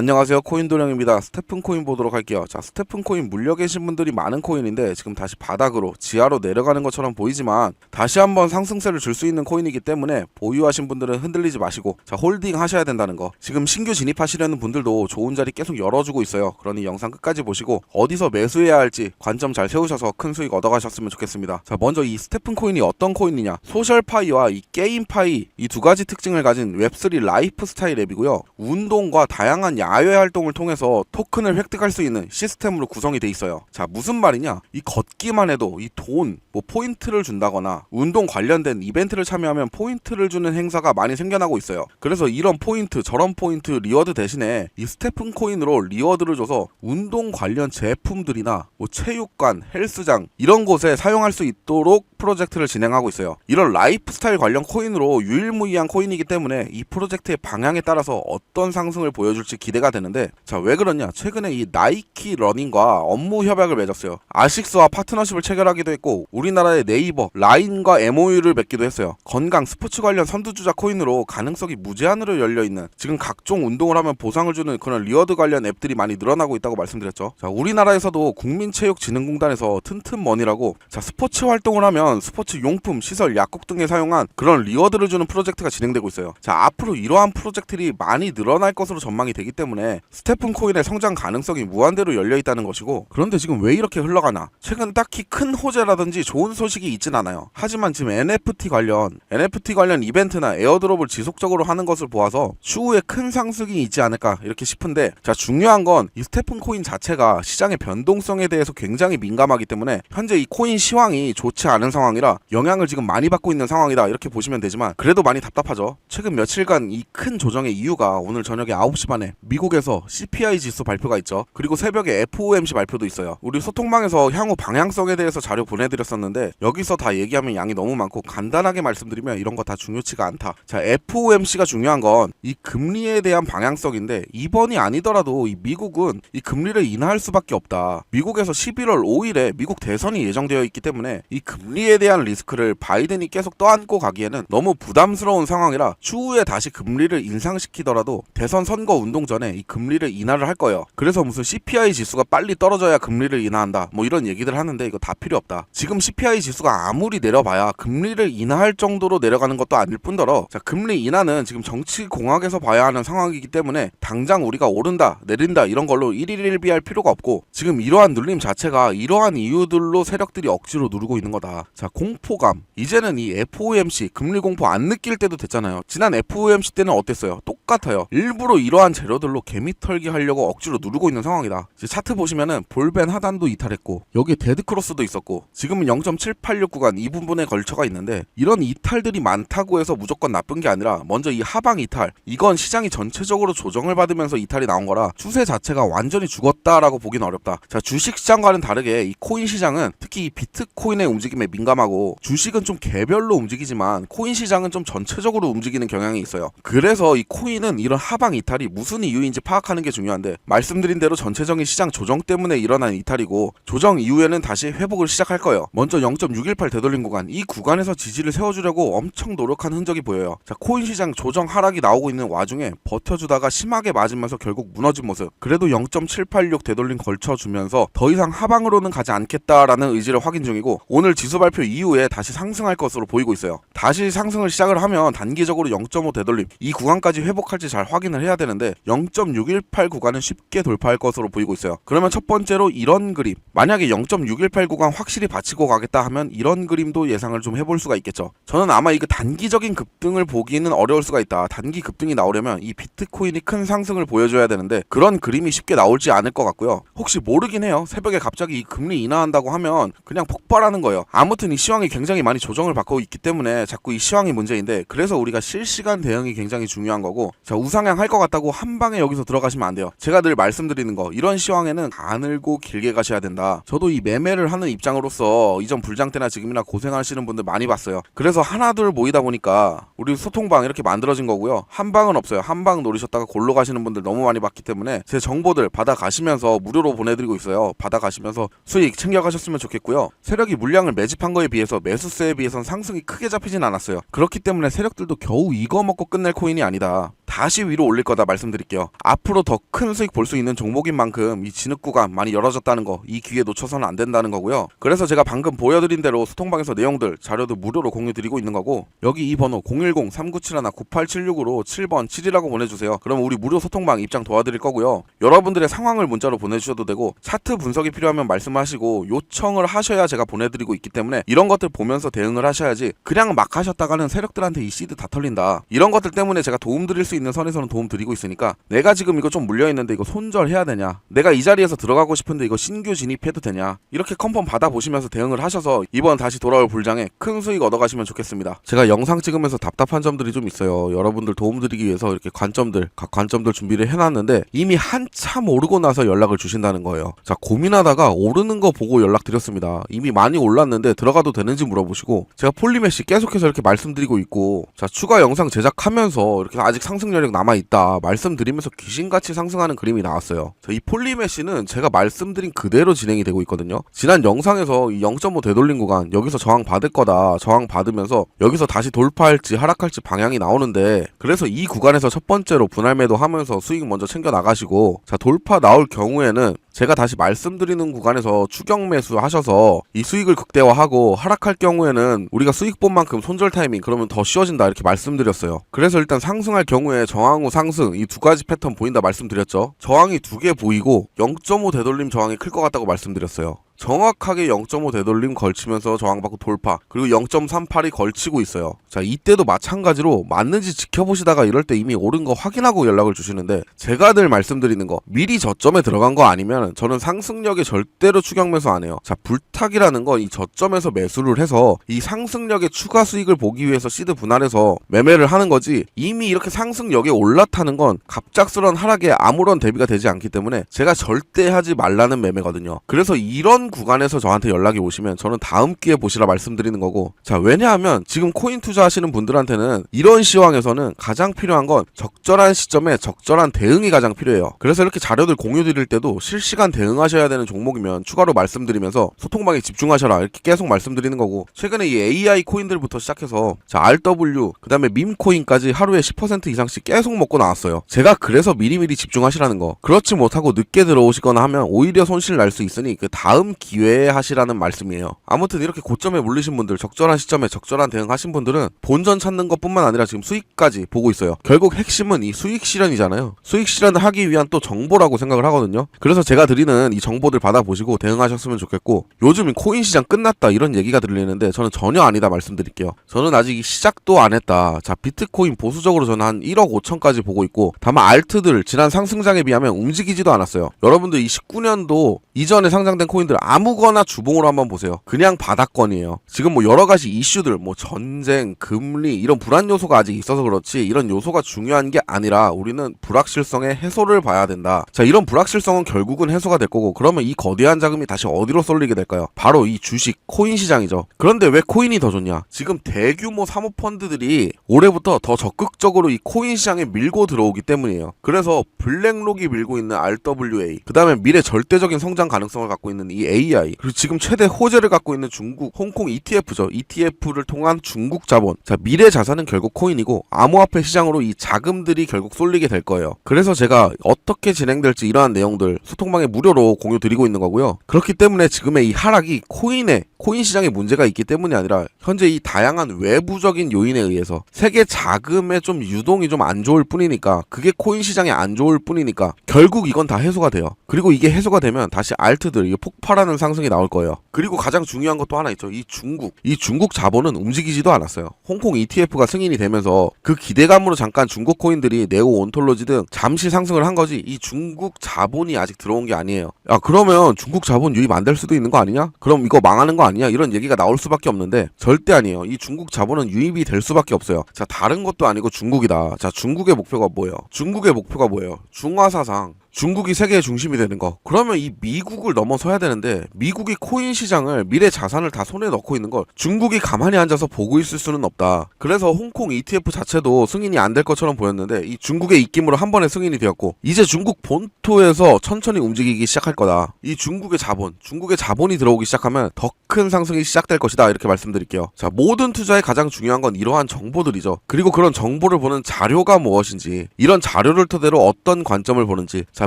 안녕하세요. 코인도령입니다. 스테픈 코인 보도록 할게요. 자 스테픈 코인 물려 계신 분들이 많은 코인인데 지금 다시 바닥으로 지하로 내려가는 것처럼 보이지만 다시 한번 상승세를 줄 수 있는 코인이기 때문에 보유하신 분들은 흔들리지 마시고 자 홀딩 하셔야 된다는 거. 지금 신규 진입하시려는 분들도 좋은 자리 계속 열어주고 있어요. 그러니 영상 끝까지 보시고 어디서 매수해야 할지 관점 잘 세우셔서 큰 수익 얻어가셨으면 좋겠습니다. 자 먼저 이 스테픈 코인이 어떤 코인이냐. 소셜 파이와 이 게임 파이 이 두 가지 특징을 가진 웹3 라이프 스타일 앱이고요. 운동과 다양한 야외 활동을 통해서 토큰을 획득할 수 있는 시스템으로 구성이 돼 있어요. 자, 무슨 말이냐? 이 걷기만 해도 이 돈, 뭐 포인트를 준다거나 운동 관련된 이벤트를 참여하면 포인트를 주는 행사가 많이 생겨나고 있어요. 그래서 이런 포인트, 저런 포인트, 리워드 대신에 이 스테픈 코인으로 리워드를 줘서 운동 관련 제품들이나 뭐 체육관, 헬스장 이런 곳에 사용할 수 있도록 프로젝트를 진행하고 있어요. 이런 라이프 스타일 관련 코인으로 유일무이한 코인이기 때문에 이 프로젝트의 방향에 따라서 어떤 상승을 보여줄지 기대가 되는데 자 왜 그러냐? 최근에 이 나이키 러닝과 업무 협약을 맺었어요. 아식스와 파트너십을 체결하기도 했고 우리나라의 네이버 라인과 MOU를 맺기도 했어요. 건강 스포츠 관련 선두주자 코인으로 가능성이 무제한으로 열려있는 지금 각종 운동을 하면 보상을 주는 그런 리워드 관련 앱들이 많이 늘어나고 있다고 말씀드렸죠. 자 우리나라에서도 국민체육진흥공단에서 튼튼머니라고 자 스포츠 활동을 하면 스포츠 용품 시설 약국 등에 사용한 그런 리워드를 주는 프로젝트가 진행되고 있어요. 자 앞으로 이러한 프로젝트들이 많이 늘어날 것으로 전망이 되기 때문에 스테픈 코인의 성장 가능성이 무한대로 열려 있다는 것이고 그런데 지금 왜 이렇게 흘러가나? 최근 딱히 큰 호재라든지 좋은 소식이 있진 않아요. 하지만 지금 NFT 관련 NFT 관련 이벤트나 에어드롭을 지속적으로 하는 것을 보아서 추후에 큰 상승이 있지 않을까 이렇게 싶은데 자 중요한 건 이 스테픈 코인 자체가 시장의 변동성에 대해서 굉장히 민감하기 때문에 현재 이 코인 시황이 좋지 않은 상황 이라 영향을 지금 많이 받고 있는 상황이다 이렇게 보시면 되지만 그래도 많이 답답하죠 최근 며칠간 이 큰 조정의 이유가 오늘 저녁에 9시 반에 미국에서 CPI 지수 발표가 있죠. 그리고 새벽에 FOMC 발표도 있어요. 우리 소통방에서 향후 방향성에 대해서 자료 보내드렸었는데 여기서 다 얘기하면 양이 너무 많고 간단하게 말씀드리면 이런 거 다 중요치가 않다. 자, FOMC가 중요한 건 이 금리에 대한 방향성인데 이번이 아니더라도 이 미국은 이 금리를 인하할 수밖에 없다. 미국에서 11월 5일에 미국 대선이 예정되어 있기 때문에 이 금리에 대한 리스크를 바이든이 계속 떠안고 가기에는 너무 부담스러운 상황이라 추후에 다시 금리를 인상시키더라도 대선 선거 운동 전에 이 금리를 인하를 할 거예요. 그래서 무슨 CPI 지수가 빨리 떨어져야 금리를 인하한다. 뭐 이런 얘기들 하는데 이거 다 필요 없다. 지금 CPI 지수가 아무리 내려봐야 금리를 인하할 정도로 내려가는 것도 아닐 뿐더러 자 금리 인하는 지금 정치 공학에서 봐야 하는 상황이기 때문에 당장 우리가 오른다 내린다 이런 걸로 일일일비할 필요가 없고 지금 이러한 눌림 자체가 이러한 이유들로 세력들이 억지로 누르고 있는 거다. 자 공포감 이제는 이 FOMC 금리 공포 안 느낄 때도 됐잖아요. 지난 FOMC 때는 어땠어요? 똑같아요. 일부러 이러한 재료들로 개미 털기 하려고 억지로 누르고 있는 상황이다. 차트 보시면은 볼벤 하단도 이탈했고 여기에 데드 크로스도 있었고 지금은 0.786 구간 이 부분에 걸쳐가 있는데 이런 이탈들이 많다고 해서 무조건 나쁜 게 아니라 먼저 이 하방 이탈 이건 시장이 전체적으로 조정을 받으면서 이탈이 나온 거라 추세 자체가 완전히 죽었다라고 보긴 어렵다. 자 주식 시장과는 다르게 이 코인 시장은 특히 이 비트코인의 움직임에 민감 하고 주식은 좀 개별로 움직이지만 코인 시장은 좀 전체적으로 움직이는 경향이 있어요. 그래서 이 코인은 이런 하방 이탈이 무슨 이유인지 파악하는 게 중요한데 말씀드린 대로 전체적인 시장 조정 때문에 일어난 이탈이고 조정 이후에는 다시 회복을 시작할 거예요. 먼저 0.618 되돌림 구간 이 구간에서 지지를 세워주려고 엄청 노력한 흔적이 보여요. 자 코인 시장 조정 하락이 나오고 있는 와중에 버텨주다가 심하게 맞으면서 결국 무너진 모습. 그래도 0.786 되돌림 걸쳐주면서 더 이상 하방으로는 가지 않겠다라는 의지를 확인 중이고 오늘 지수 발표 이후에 다시 상승할 것으로 보이고 있어요. 다시 상승을 시작을 하면 단기적으로 0.5 되돌림 이 구간까지 회복할지 잘 확인을 해야 되는데 0.618 구간은 쉽게 돌파할 것으로 보이고 있어요. 그러면 첫 번째로 이런 그림 만약에 0.618 구간 확실히 받치고 가겠다 하면 이런 그림도 예상을 좀 해볼 수가 있겠죠. 저는 아마 이거 단기적인 급등을 보기는 어려울 수가 있다. 단기 급등이 나오려면 이 비트코인이 큰 상승을 보여줘야 되는데 그런 그림이 쉽게 나올지 않을 것 같고요. 혹시 모르긴 해요. 새벽에 갑자기 이 금리 인하한다고 하면 그냥 폭발하는 거예요. 아무튼 이 시황이 굉장히 많이 조정을 받고 있기 때문에 자꾸 이 시황이 문제인데 그래서 우리가 실시간 대응이 굉장히 중요한 거고 자 우상향 할 것 같다고 한 방에 여기서 들어가시면 안 돼요. 제가 늘 말씀드리는 거 이런 시황에는 가늘고 길게 가셔야 된다. 저도 이 매매를 하는 입장으로서 이전 불장 때나 지금이나 고생하시는 분들 많이 봤어요. 그래서 하나 둘 모이다 보니까 우리 소통방 이렇게 만들어진 거고요. 한 방은 없어요. 한 방 노리셨다가 골로 가시는 분들 너무 많이 봤기 때문에 제 정보들 받아 가시면서 무료로 보내드리고 있어요. 받아 가시면서 수익 챙겨가셨으면 좋겠고요. 세력이 물량을 매집한 거에 비해서 매수세에 비해선 상승이 크게 잡히진 않았어요. 그렇기 때문에 세력들도 겨우 이거 먹고 끝낼 코인이 아니다. 다시 위로 올릴 거다 말씀드릴게요. 앞으로 더 큰 수익 볼 수 있는 종목인 만큼 이 진흙 구간 많이 열어졌다는 거, 이 기회 놓쳐서는 안 된다는 거고요. 그래서 제가 방금 보여드린 대로 소통방에서 내용들, 자료도 무료로 공유 드리고 있는 거고 여기 이 번호 010-3971-9876으로 7번 7이라고 보내주세요. 그럼 우리 무료 소통방 입장 도와드릴 거고요. 여러분들의 상황을 문자로 보내주셔도 되고 차트 분석이 필요하면 말씀하시고 요청을 하셔야 제가 보내드리고 있기 때문에 이런 것들 보면서 대응을 하셔야지 그냥 막 하셨다가는 세력들한테 이 시드 다 털린다. 이런 것들 때문에 제가 도움 드릴 수 있는 선에서는 도움 드리고 있으니까 내가 지금 이거 좀 물려 있는데 이거 손절해야 되냐? 내가 이 자리에서 들어가고 싶은데 이거 신규 진입해도 되냐? 이렇게 컨펌 받아 보시면서 대응을 하셔서 이번 다시 돌아올 불장에 큰 수익 얻어 가시면 좋겠습니다. 제가 영상 찍으면서 답답한 점들이 좀 있어요. 여러분들 도움 드리기 위해서 이렇게 관점들 각 관점들 준비를 해놨는데 이미 한참 오르고 나서 연락을 주신다는 거예요. 자 고민하다가 오르는 거 보고 연락 드렸습니다. 이미 많이 올랐는데 들어가도 되는지 물어보시고 제가 폴리메시 계속해서 이렇게 말씀드리고 있고 자 추가 영상 제작하면서 이렇게 아직 상승 여력 남아 있다 말씀드리면서 귀신같이 상승하는 그림이 나왔어요. 자, 이 폴리메시는 제가 말씀드린 그대로 진행이 되고 있거든요. 지난 영상에서 이0.5 되돌림 구간 여기서 저항 받을 거다 저항 받으면서 여기서 다시 돌파할지 하락할지 방향이 나오는데 그래서 이 구간에서 첫 번째로 분할 매도 하면서 수익 먼저 챙겨 나가시고 자 돌파 나올 경우에는 제가 다시 말씀드리는 구간에서 추격 매수 하셔서 이 수익을 극대화하고 하락할 경우에는 우리가 수익 본 만큼 손절 타이밍 그러면 더 쉬워진다 이렇게 말씀드렸어요. 그래서 일단 상승할 경우에 저항 후 상승 이 두 가지 패턴 보인다 말씀드렸죠. 저항이 두 개 보이고 0.5 되돌림 저항이 클 것 같다고 말씀드렸어요. 정확하게 0.5 되돌림 걸치면서 저항받고 돌파 그리고 0.38이 걸치고 있어요. 자 이때도 마찬가지로 맞는지 지켜보시다가 이럴 때 이미 옳은 거 확인하고 연락을 주시는데 제가 늘 말씀드리는 거 미리 저점에 들어간 거 아니면 저는 상승력에 절대로 추격 매수 안 해요. 자 불탁이라는 건 이 저점에서 매수를 해서 이 상승력의 추가 수익을 보기 위해서 시드 분할해서 매매를 하는 거지 이미 이렇게 상승력에 올라타는 건 갑작스런 하락에 아무런 대비가 되지 않기 때문에 제가 절대 하지 말라는 매매거든요. 그래서 이런 구간에서 저한테 연락이 오시면 저는 다음 기회에 보시라 말씀드리는 거고. 자 왜냐하면 지금 코인 투자하시는 분들한테는 이런 시황에서는 가장 필요한 건 적절한 시점에 적절한 대응이 가장 필요해요. 그래서 이렇게 자료들 공유 드릴 때도 실시간 대응하셔야 되는 종목이면 추가로 말씀드리면서 소통방에 집중하셔라. 이렇게 계속 말씀드리는 거고. 최근에 이 AI 코인들부터 시작해서 자 RW 그 다음에 밈 코인까지 하루에 10% 이상씩 계속 먹고 나왔어요. 제가 그래서 미리미리 집중하시라는 거. 그렇지 못하고 늦게 들어오시거나 하면 오히려 손실 날 수 있으니 그 다음 기회에 하시라는 말씀이에요. 아무튼 이렇게 고점에 몰리신 분들, 적절한 시점에 적절한 대응하신 분들은 본전 찾는 것뿐만 아니라 지금 수익까지 보고 있어요. 결국 핵심은 이 수익 실현이잖아요. 수익 실현을 하기 위한 또 정보라고 생각을 하거든요. 그래서 제가 드리는 이 정보들 받아보시고 대응하셨으면 좋겠고 요즘 코인 시장 끝났다 이런 얘기가 들리는데 저는 전혀 아니다 말씀드릴게요. 저는 아직 이 시작도 안 했다. 자 비트코인 보수적으로 저는 한 1억 5천까지 보고 있고 다만 알트들 지난 상승장에 비하면 움직이지도 않았어요. 여러분들 이 19년도 이전에 상장된 코인들 아무거나 주봉으로 한번 보세요. 그냥 바닥권이에요. 지금 뭐 여러 가지 이슈들, 뭐 전쟁, 금리 이런 불안 요소가 아직 있어서 그렇지 이런 요소가 중요한 게 아니라 우리는 불확실성의 해소를 봐야 된다. 자, 이런 불확실성은 결국은 해소가 될 거고 그러면 이 거대한 자금이 다시 어디로 쏠리게 될까요? 바로 이 주식, 코인 시장이죠. 그런데 왜 코인이 더 좋냐? 지금 대규모 사모 펀드들이 올해부터 더 적극적으로 이 코인 시장에 밀고 들어오기 때문이에요. 그래서 블랙록이 밀고 있는 RWA, 그 다음에 미래 절대적인 성장 가능성을 갖고 있는 이 AI, 그리고 지금 최대 호재를 갖고 있는 중국, 홍콩 ETF죠. ETF를 통한 중국 자본. 자, 미래 자산은 결국 코인이고 암호화폐 시장으로 이 자금들이 결국 쏠리게 될 거예요. 그래서 제가 어떻게 진행될지 이러한 내용들 소통방에 무료로 공유 드리고 있는 거고요. 그렇기 때문에 지금의 이 하락이 코인에 코인 시장에 문제가 있기 때문이 아니라 현재 이 다양한 외부적인 요인에 의해서 세계 자금의 좀 유동이 좀 안 좋을 뿐이니까 그게 코인 시장에 안 좋을 뿐이니까 결국 이건 다 해소가 돼요. 그리고 이게 해소가 되면 다시 알트들 이게 폭발하는 상승이 나올 거예요. 그리고 가장 중요한 것도 하나 있죠. 이 중국 이 중국 자본은 움직이지도 않았어요. 홍콩 ETF가 승인이 되면서 그 기대감으로 잠깐 중국 코인들이 네오 온톨로지 등 잠시 상승을 한 거지 이 중국 자본이 아직 들어온 게 아니에요. 야 그러면 중국 자본 유입 안 될 수도 있는 거 아니냐? 그럼 이거 망하는 거 아니냐? 이런 얘기가 나올 수밖에 없는데 절대 아니에요. 이 중국 자본은 유입이 될 수밖에 없어요. 자 다른 것도 아니고 중국이다. 자 중국의 목표가 뭐예요? 중국의 목표가 뭐예요? 중화 사상 중국이 세계의 중심이 되는 거. 그러면 이 미국을 넘어서야 되는데 미국이 코인 시장을 미래 자산을 다 손에 넣고 있는 걸 중국이 가만히 앉아서 보고 있을 수는 없다. 그래서 홍콩 ETF 자체도 승인이 안 될 것처럼 보였는데 이 중국의 입김으로 한 번에 승인이 되었고 이제 중국 본토에서 천천히 움직이기 시작할 거다. 이 중국의 자본, 중국의 자본이 들어오기 시작하면 더 큰 상승이 시작될 것이다. 이렇게 말씀드릴게요. 자, 모든 투자에 가장 중요한 건 이러한 정보들이죠. 그리고 그런 정보를 보는 자료가 무엇인지, 이런 자료를 토대로 어떤 관점을 보는지, 자,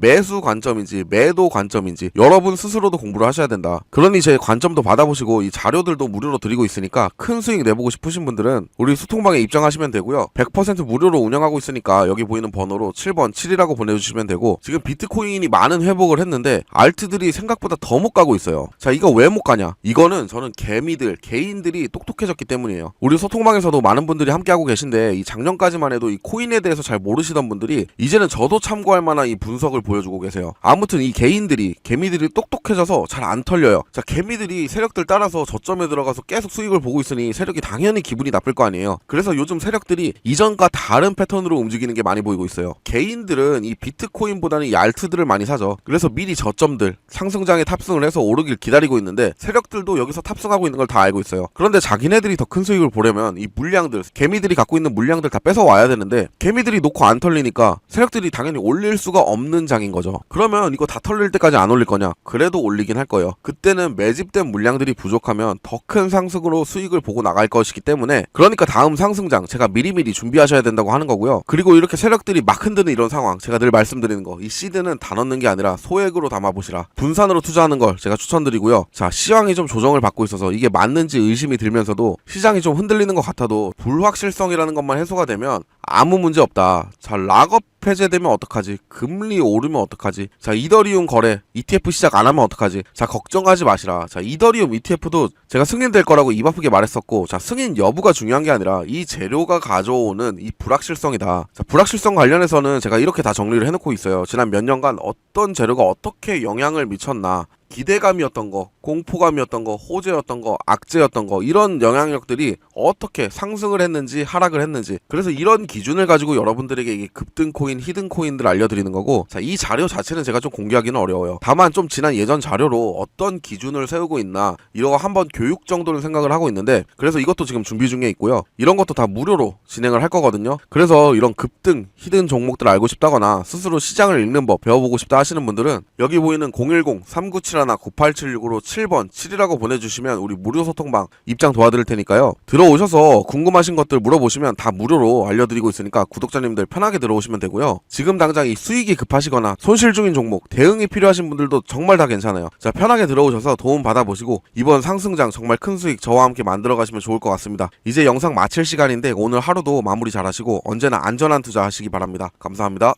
매수 관점인지, 매도 관점인지, 여러분 스스로도 공부를 하셔야 된다. 그러니 제 관점도 받아보시고, 이 자료들도 무료로 드리고 있으니까, 큰 수익 내보고 싶으신 분들은, 우리 소통방에 입장하시면 되고요. 100% 무료로 운영하고 있으니까, 여기 보이는 번호로 7번 7이라고 보내주시면 되고, 지금 비트코인이 많은 회복을 했는데, 알트들이 생각보다 더 못 가고 있어요. 자, 이거 왜 못 가냐? 이거는 저는 개미들, 개인들이 똑똑해졌기 때문이에요. 우리 소통방에서도 많은 분들이 함께하고 계신데, 이 작년까지만 해도 이 코인에 대해서 잘 모르시던 분들이, 이제는 저도 참고할 만한 이 분석을 보여주고 계세요. 아무튼 이 개인들이, 개미들이 똑똑해져서 잘 안 털려요. 자, 개미들이 세력들 따라서 저점에 들어가서 계속 수익을 보고 있으니 세력이 당연히 기분이 나쁠 거 아니에요. 그래서 요즘 세력들이 이전과 다른 패턴으로 움직이는 게 많이 보이고 있어요. 개인들은 이 비트코인보다는 이 알트들을 많이 사죠. 그래서 미리 저점들, 상승장에 탑승을 해서 오르길 기다리고 있는데 세력들도 여기서 탑승하고 있는 걸 다 알고 있어요. 그런데 자기네들이 더 큰 수익을 보려면 이 물량들, 개미들이 갖고 있는 물량들 다 뺏어 와야 되는데 개미들이 놓고 안 털리니까 세력들이 당연히 올릴 수가 없는 장인 거죠. 그러면 이거 다 털릴 때까지 안 올릴 거냐? 그래도 올리긴 할 거예요. 그때는 매집된 물량들이 부족하면 더 큰 상승으로 수익을 보고 나갈 것이기 때문에 그러니까 다음 상승장 제가 미리미리 준비하셔야 된다고 하는 거고요. 그리고 이렇게 세력들이 막 흔드는 이런 상황 제가 늘 말씀드리는 거 이 시드는 다 넣는 게 아니라 소액으로 담아 보시라. 분산으로 투자하는 걸 제가 추천드리고요. 자 시황이 좀 조정을 받고 있어서 이게 맞는지 의심이 들면서도 시장이 좀 흔들리는 것 같아도 불확실성이라는 것만 해소가 되면 아무 문제 없다. 자 락업 폐쇄되면 어떡하지? 금리 오르면 어떡하지? 자, 이더리움 거래, ETF 시작 안 하면 어떡하지? 자, 걱정하지 마시라. 자, 이더리움 ETF도 제가 승인될 거라고 입 아프게 말했었고, 자, 승인 여부가 중요한 게 아니라 이 재료가 가져오는 이 불확실성이다. 자, 불확실성 관련해서는 제가 이렇게 다 정리를 해놓고 있어요. 지난 몇 년간 어떤 재료가 어떻게 영향을 미쳤나. 기대감이었던 거, 공포감이었던 거, 호재였던 거, 악재였던 거, 이런 영향력들이 어떻게 상승을 했는지 하락을 했는지. 그래서 이런 기준을 가지고 여러분들에게 이 급등 코인, 히든 코인들 알려드리는 거고, 자, 이 자료 자체는 제가 좀 공개하기는 어려워요. 다만 좀 지난 예전 자료로 어떤 기준을 세우고 있나, 이러고 한번 교육 정도는 생각을 하고 있는데, 그래서 이것도 지금 준비 중에 있고요. 이런 것도 다 무료로 진행을 할 거거든요. 그래서 이런 급등, 히든 종목들 알고 싶다거나, 스스로 시장을 읽는 법 배워보고 싶다 하시는 분들은, 여기 보이는 010-3971-9876으로 7번 7이라고 보내주시면 우리 무료 소통방 입장 도와드릴 테니까요. 들어오셔서 궁금하신 것들 물어보시면 다 무료로 알려드리고 있으니까 구독자님들 편하게 들어오시면 되 고요. 지금 당장 이 수익이 급하시거나 손실 중인 종목, 대응이 필요하신 분들도 정말 다 괜찮아요. 자, 편하게 들어오셔서 도움 받아보시고 이번 상승장 정말 큰 수익 저와 함께 만들어 가시면 좋을 것 같습니다. 이제 영상 마칠 시간인데 오늘 하루도 마무리 잘 하시고 언제나 안전한 투자 하시기 바랍니다. 감사합니다.